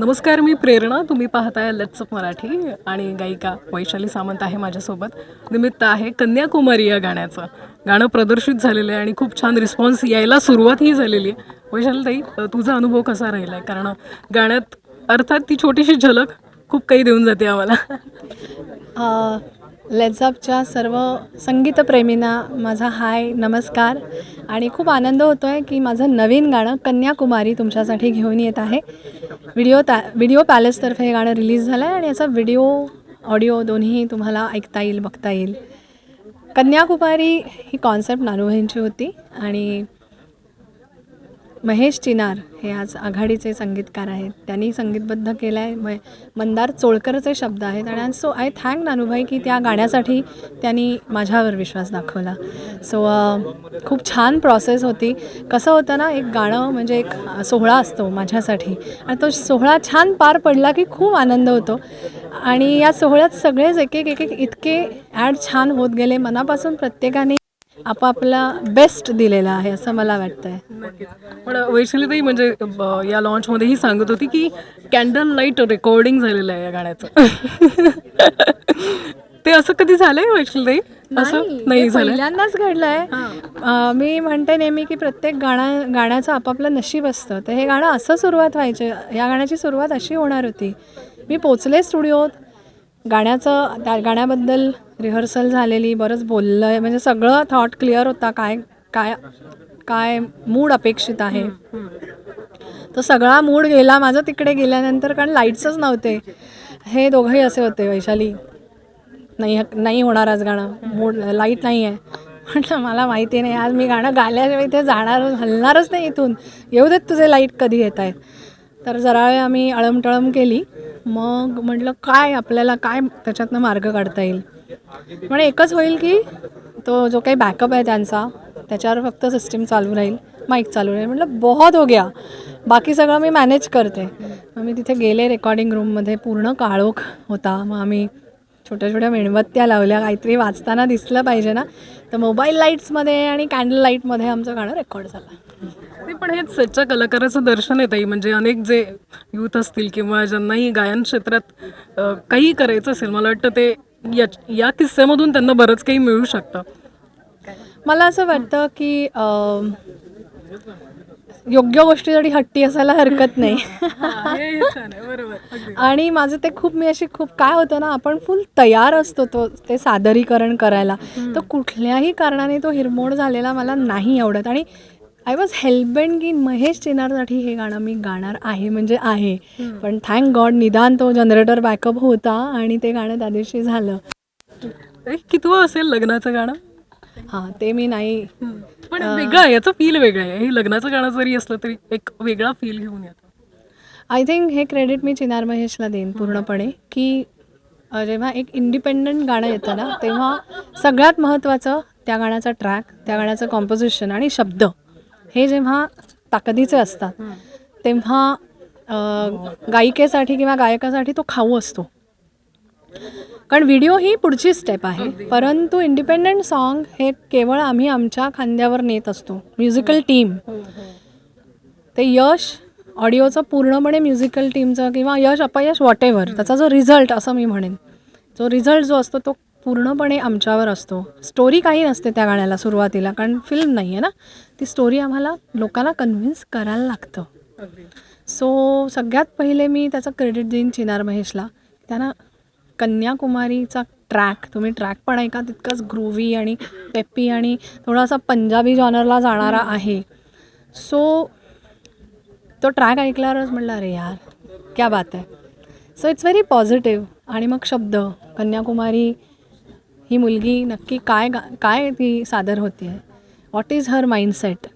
नमस्कार मी प्रेरणा. तुम्ही पाहताय लेट्स मराठी आणि गायिका वैशाली सामंत आहे माझ्यासोबत. निमित्त आहे कन्याकुमारी या गाण्याचं. गाणं प्रदर्शित झालेलं आहे आणि खूप छान रिस्पॉन्स यायला सुरुवातही झालेली आहे. वैशाली ताई तुझा अनुभव कसा राहिला आहे कारण गाण्यात अर्थात ती छोटीशी झलक खूप काही देऊन जाते आम्हाला. लेझअपच्या सर्व संगीतप्रेमींना माझा हाय नमस्कार. आणि खूप आनंद होतो आहे की माझं नवीन गाणं कन्याकुमारी तुमच्यासाठी घेऊन येत आहे. व्हिडिओ त्या व्हिडिओ पॅलेसतर्फे हे गाणं रिलीज झालं आहे आणि याचा व्हिडिओ ऑडिओ दोन्ही तुम्हाला ऐकता येईल बघता येईल. कन्याकुमारी ही कॉन्सेप्ट नानूभाईंची होती आणि महेश चिनार हे आज आघाडीचे संगीतकार आहेत. त्यांनी संगीतबद्ध केलं आहे म मंदार चोळकरचे शब्द आहेत. आणि आज सो आय थँक नानूभाई की त्या गाण्यासाठी त्यांनी माझ्यावर विश्वास दाखवला. सो खूप छान प्रोसेस होती. कसं होतं ना एक गाणं म्हणजे एक सोहळा असतो माझ्यासाठी. आणि तो सोहळा छान पार पडला की खूप आनंद होतो. आणि या सोहळ्यात सगळेच एक एक एक एक इतके ॲड छान होत गेले. मनापासून प्रत्येकाने आपापला बेस्ट दिलेला आहे असं मला वाटतंय. पण वैशालीताई म्हणजे ब- या लॉन्चमध्येही सांगत होती की कॅन्डल लाइट रेकॉर्डिंग झालेलं आहे या गाण्याचं. ते असं कधी झालंय वैशालीताई असं नाही हे झालं पहिल्यांदाच घडलंय. अं, मी म्हणते नेहमी की प्रत्येक गाणं गाण्याचं आपापलं नशीब असतं. तर हे गाणं असं सुरुवात व्हायचे या गाण्याची सुरुवात अशी होणार होती. मी पोचले स्टुडिओत गाण्याचं त्या गाण्याबद्दल रिहर्सल झालेली बरंच बोललं आहे म्हणजे सगळं थॉट क्लिअर होता काय काय काय मूड अपेक्षित आहे. तर सगळा मूड गेला माझा तिकडे गेल्यानंतर कारण लाईट्सच नव्हते. हे दोघंही असे होते वैशाली. नाही नाही होणार आज गाणं. मूड लाइट नाही आहे म्हटलं मला माहिती नाही आज मी गाणं गायल्याशिवाय इथे जाणार हलणारच नाही इथून. येऊ देत तुझे लाइट कधी येत आहेत तर जरा वेळ आम्ही अळमटळम केली. मग म्हटलं काय आपल्याला काय त्याच्यातनं मार्ग काढता येईल? म्हणजे एकच होईल की तो जो काही बॅकअप आहे त्यांचा त्याच्यावर फक्त सिस्टीम चालू राहील माईक चालू राहील. म्हटलं बहुत हो गया. बाकी सगळं मी मॅनेज करते. मग मी तिथे गेले रेकॉर्डिंग रूममध्ये पूर्ण काळोख होता. मग आम्ही छोट्या छोट्या मेणबत्त्या लावल्या. काहीतरी वाचताना दिसलं पाहिजे ना. तर मोबाईल लाईट्समध्ये आणि कॅन्डल लाईटमध्ये आमचं गाणं रेकॉर्ड झालं. ते पण हे सच्च्या कलाकाराचं दर्शन येत म्हणजे अनेक जे युथ असतील किंवा ज्यांनाही गायन क्षेत्रात काही करायचं असेल मला वाटतं ते या या किस्स्यामधून त्यांना बरंच काही मिळू शकतं. मला असं वाटतं की योग्य गोष्टीसाठी हट्टी असायला हरकत नाही. बरोबर. आणि माझं ते खूप मी अशी खूप काय होतं ना आपण फुल तयार असतो तो ते सादरीकरण करायला. तर कुठल्याही कारणाने तो हिरमोड झालेला मला नाही आवडत. आणि आय वॉज हेल्पेन की महेश चिनारसाठी हे गाणं मी गाणार आहे म्हणजे आहे. पण थँक गॉड निदान तो जनरेटर बॅकअप होता आणि ते गाणं त्या दिवशी झालं. कितवं असेल लग्नाचं गाणं? हां ते मी नाही. पण वेगळं आहे याचं फील वेगळं आहे. हे लग्नाचं गाणं जरी असलं तरी एक वेगळा फील घेऊन येतो. आय थिंक हे क्रेडिट मी चिनार महेशला देईन पूर्णपणे की अ, जेव्हा एक इंडिपेंडंट गाणं येतं ना तेव्हा सगळ्यात महत्त्वाचं त्या गाण्याचा ट्रॅक त्या गाण्याचं कॉम्पोजिशन आणि शब्द. हे जेव्हा ताकदीचे असतात तेव्हा गायिकेसाठी किंवा गायकासाठी तो खाऊ असतो. कारण व्हिडिओ ही पुढची स्टेप आहे. परंतु इंडिपेंडंट सॉन्ग हे केवळ आम्ही आमच्या खांद्यावर नेत असतो. Musical team. ते यश ऑडिओचं पूर्णपणे म्युझिकल टीमचं किंवा यश अपयश वॉट एव्हर त्याचा जो रिझल्ट असं मी म्हणेन. जो रिझल्ट जो असतो तो पूर्णपणे आमच्यावर असतो. स्टोरी काही नसते त्या गाण्याला सुरुवातीला कारण फिल्म नाही आहे ना. ती स्टोरी आम्हाला लोकांना कन्व्हिन्स करायला लागतं. सो सगळ्यात पहिले मी त्याचं क्रेडिट देईन चिनार महेशला. त्यानं कन्याकुमारीचा ट्रॅक तुम्ही ट्रॅक पण ऐका तितकंच ग्रोव्ही आणि पेप्पी आणि थोडासा पंजाबी जॉनरला जाणारा आहे. सो तो ट्रॅक ऐकल्यावरच म्हटलं अरे यार क्या बात आहे. सो इट्स व्हेरी पॉझिटिव्ह आणि मग शब्द कन्याकुमारी ही मुलगी नक्की काय गा काय ती सादर होती आहे? व्हॉट इज हर माइंडसेट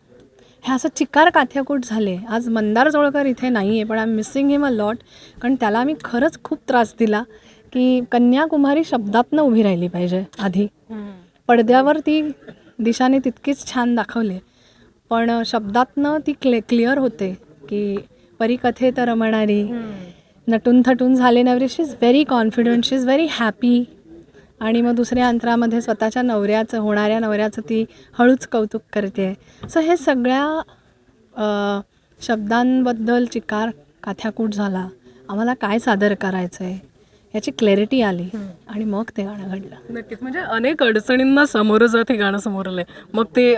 हे असं चिकार काथ्याकूट झाले. आज मंदार जोळकर इथे नाही आहे पण I am missing him a lot कारण त्याला मी खरंच खूप त्रास दिला की कन्याकुमारी शब्दातनं उभी राहिली पाहिजे आधी. पडद्यावर ती दिशाने तितकीच छान दाखवली. पण शब्दातनं ती क्ले क्लिअर होते की परिकथेत रमणारी. नटून थटून झाले नवरी. She is very confident she is very happy आणि मग दुसऱ्या अंतरामध्ये स्वतःच्या नवऱ्याचं होणाऱ्या नवऱ्याचं ती हळूच कौतुक करते. सो हे सगळ्या शब्दांबद्दल चिकार काथ्याकूट झाला. आम्हाला काय सादर करायचं आहे याची क्लॅरिटी आली. आणि मग ते गाणं घडलं. नक्कीच. म्हणजे अनेक अडचणींना सामोरं जात हे गाणं समोर आलंय मग ते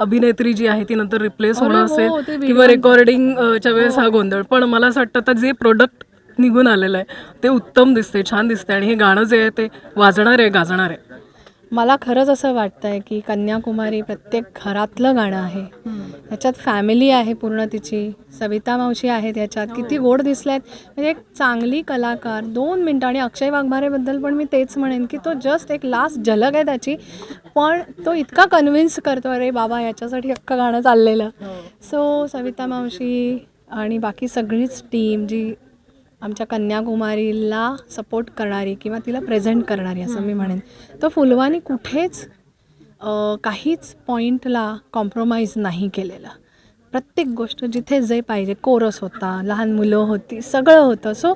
अभिनेत्री जी आहे ती नंतर रिप्लेस होणं हो, असेल किंवा रेकॉर्डिंग च्या वेळेस हा गोंधळ. पण मला असं वाटतं आता जे प्रोडक्ट निघून आलेलं आहे. ते उत्तम दिसते छान दिसते आणि हे गाणं जे आहे ते वाजणार आहे गाजणार आहे. मला खरंच असं वाटतंय की कन्याकुमारी प्रत्येक घरातलं गाणं आहे. ह्याच्यात फॅमिली आहे पूर्ण तिची सविता मावशी आहेत ह्याच्यात किती गोड दिसले आहेत म्हणजे एक चांगली कलाकार दोन मिनटं आणि अक्षय वाघमारेबद्दल पण मी तेच म्हणेन की तो जस्ट एक लास्ट झलक आहे त्याची. पण तो इतका कन्व्हिन्स करतो अरे बाबा याच्यासाठी अख्खं गाणं चाललेलं. सो सविता मावशी आणि बाकी सगळीच टीम जी आमच्या कन्याकुमारीला सपोर्ट करणारी किंवा तिला प्रेझेंट करणारी असं मी म्हणेन. तर फुलवानी कुठेच काहीच पॉईंटला कॉम्प्रोमाइज नाही केलेलं. प्रत्येक गोष्ट जिथे जे पाहिजे कोरस होता लहान मुलं होती सगळं होतं. सो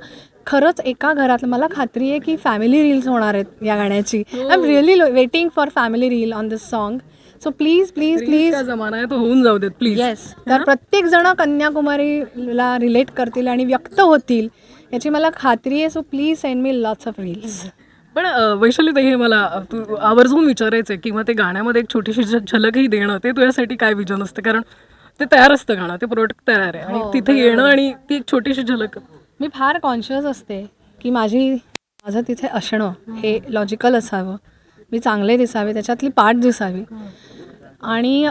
खरंच एका घरातलं मला खात्री आहे की फॅमिली रील्स होणार आहेत या गाण्याची. I am really waiting for family reel on this song so please please please जमाना आहे तो होऊन जाऊ देत प्लीज येस तर प्रत्येक जण कन्याकुमारीला रिलेट करतील आणि व्यक्त होतील. याची मला खात्री आहे so please send me lots of reels पण वैशाली ताई हे मला तू आवर्जून विचारायचं आहे किंवा ते गाण्यामध्ये एक छोटीशी झलकही देणं ते तुझ्यासाठी काय विजन असतं? कारण ते तयार असतं गाणं ते प्रोडक्ट तयार आहे. आणि हो, तिथे येणं आणि ती एक छोटीशी झलक. मी फार कॉन्शियस असते की माझी माझं तिथे असणं हे लॉजिकल असावं. मी चांगले दिसावे त्याच्यातली पाठ दिसावी. आणि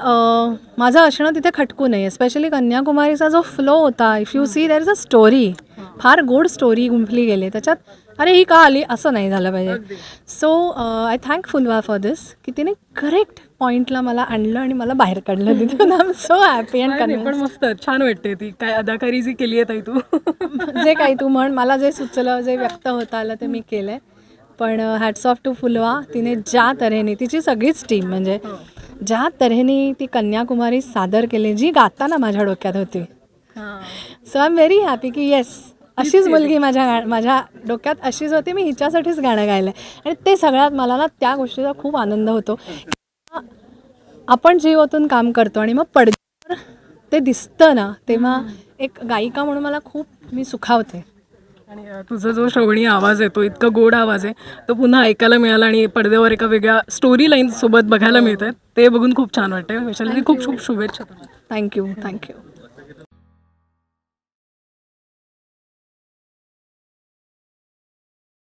माझं असणं तिथे खटकू नये स्पेशली कन्याकुमारीचा जो फ्लो होता if you see there is a story फार गोड स्टोरी गुंफली गेली त्याच्यात अरे ही का आली? असं नाही झालं पाहिजे. So I thank Phulwa for this की तिने करेक्ट पॉईंटला मला आणलं आणि मला बाहेर काढलं तिथून. I am so happy and नाही, पण मस्त छान वाटते ती. काय अदाकारी जी केली आहे ताई तू. जे काही तू म्हण मला जे सुचलं जे व्यक्त होता आलं ते मी केलं आहे पण हॅट्स ऑफ टू फुलवा. तिने ज्या तऱ्हेने तिची सगळीच टीम म्हणजे ज्या तऱ्हेने ती कन्याकुमारी सादर केली जी गाताना माझ्या डोक्यात होती. So I am very happy की येस अशीच मुलगी माझ्या माझ्या डोक्यात अशीच होती मी हिच्यासाठीच गाणं गायलं आहे आणि ते सगळ्यात मला ना त्या गोष्टीचा खूप आनंद होतो. आपण जीव ओतून काम करतो आणि मग पडद्यावर ते दिसतं ना तेव्हा एक गायिका म्हणून मला खूप मी सुखावते. आणि तुझा जो श्रवणी आवाज आहे तो इतका गोड आवाज आहे तो पुन्हा ऐकायला मिळाला आणि पडद्यावर एका वेगळ्या स्टोरी लाईन सोबत बघायला मिळत ते बघून खूप छान वाटतंय. वैशाली खूप खूप शुभेच्छा थँक्यू थँक्यू